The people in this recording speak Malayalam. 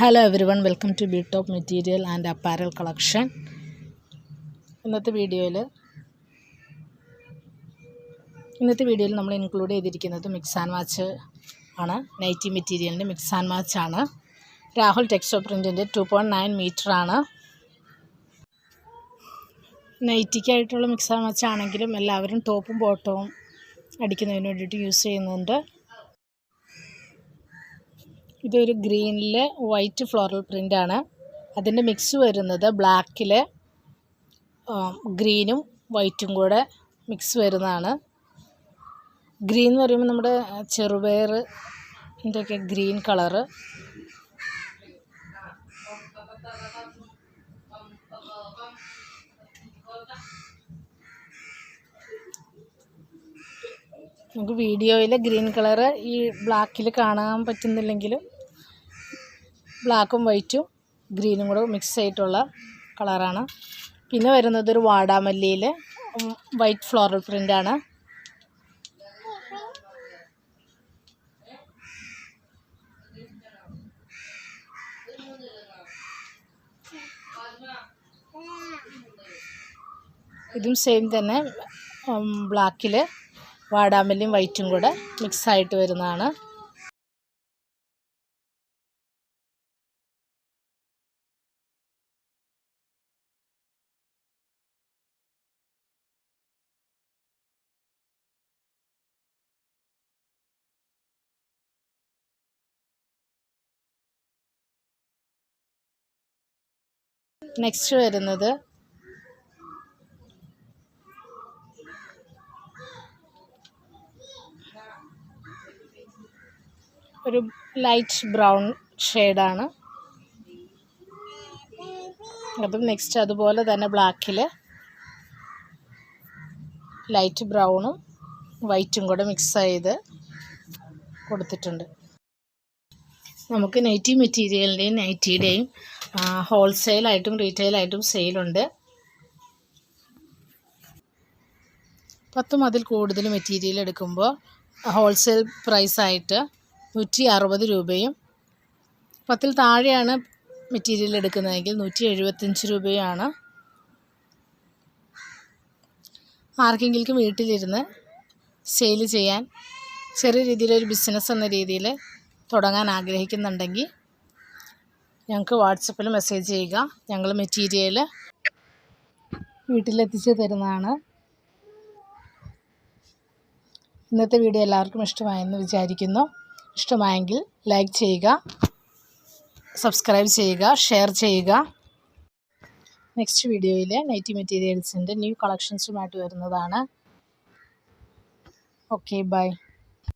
Hello everyone welcome to B top material and apparel collection ഇന്നത്തെ വീഡിയോയിൽ ഇന്നത്തെ വീഡിയോയിൽ നമ്മൾ ഇൻക്ലൂഡ് ചെയ്തിരിക്കുന്നത് മിക്സ് ആൻഡ് മാച്ച് ആണ്. നൈറ്റി മെറ്റീരിയലിന്റെ മിക്സ് ആൻഡ് മാച്ച് ആണ്. രാഹുൽ ടെക്സ്റ്റോ പ്രിന്റിന്റെ ടു പോയിന്റ് നയൻ മീറ്റർ ആണ്. നൈറ്റിക്കായിട്ടുള്ള മിക്സ് ആൻഡ് മാച്ച് ആണെങ്കിലും എല്ലാവരും ടോപ്പും ബോട്ടവും അടിക്കുന്നതിന് വേണ്ടിയിട്ട് യൂസ് ചെയ്യുന്നുണ്ട്. ഇതൊരു ഗ്രീനിൽ വൈറ്റ് ഫ്ലോറൽ പ്രിന്റാണ് അതിന്റെ മിക്സ് വരുന്നത് ബ്ലാക്കിൽ ഗ്രീനും വൈറ്റും കൂടെ മിക്സ് വരുന്നതാണ്. ഗ്രീൻ എന്ന് പറയുമ്പോൾ നമ്മുടെ ചെറുപയർ ഒക്കെ ഗ്രീൻ കളറ്. നമുക്ക് വീഡിയോയിൽ ഗ്രീൻ കളറ് ഈ ബ്ലാക്കിൽ കാണാൻ പറ്റുന്നില്ലെങ്കിലും ബ്ലാക്കും വൈറ്റും ഗ്രീനും കൂടെ മിക്സ് ആയിട്ടുള്ള കളറാണ്. പിന്നെ വരുന്നത് ഒരു വാടാമല്ലിയിൽ വൈറ്റ് ഫ്ലോറൽ പ്രിന്റാണ് ഇതും സെയിം തന്നെ ബ്ലാക്കിൽ വാടാമല്ലിയും വൈറ്റും കൂടെ മിക്സ് ആയിട്ട് വരുന്നതാണ്. നെക്സ്റ്റ് വരുന്നത് ഒരു ലൈറ്റ് ബ്രൗൺ ഷെയ്ഡാണ് അതും നെക്സ്റ്റ് അതുപോലെ തന്നെ ബ്ലാക്കിൽ ലൈറ്റ് ബ്രൗണും വൈറ്റും കൂടെ മിക്സ് ചെയ്ത് കൊടുത്തിട്ടുണ്ട്. നമുക്ക് നൈറ്റി മെറ്റീരിയലിന്റെയും നൈറ്റിയുടെയും ഹോൾസെയിലായിട്ടും റീറ്റെയിലായിട്ടും സെയിലുണ്ട് പത്തും അതിൽ കൂടുതൽ മെറ്റീരിയൽ എടുക്കുമ്പോൾ ഹോൾസെയിൽ പ്രൈസായിട്ട് നൂറ്റി അറുപത് രൂപയും പത്തിൽ താഴെയാണ് മെറ്റീരിയൽ എടുക്കുന്നതെങ്കിൽ നൂറ്റി എഴുപത്തഞ്ച് രൂപയാണ്. ആർക്കെങ്കിലും വീട്ടിലിരുന്ന് സെയിൽ ചെയ്യാൻ ചെറിയ രീതിയിലൊരു ബിസിനസ് എന്ന രീതിയിൽ തുടങ്ങാൻ ആഗ്രഹിക്കുന്നുണ്ടെങ്കിൽ ഞങ്ങൾക്ക് വാട്സപ്പിൽ മെസ്സേജ് ചെയ്യുക. ഞങ്ങൾ മെറ്റീരിയൽ വീട്ടിലെത്തിച്ച് തരുന്നതാണ്. ഇന്നത്തെ വീഡിയോ എല്ലാവർക്കും ഇഷ്ടമായെന്ന് വിചാരിക്കുന്നു. ഇഷ്ടമായെങ്കിൽ ലൈക്ക് ചെയ്യുക സബ്സ്ക്രൈബ് ചെയ്യുക ഷെയർ ചെയ്യുക. നെക്സ്റ്റ് വീഡിയോയിൽ നൈറ്റി മെറ്റീരിയൽസിന്റെ ന്യൂ കളക്ഷൻസുമായിട്ട് വരുന്നതാണ്. Okay bye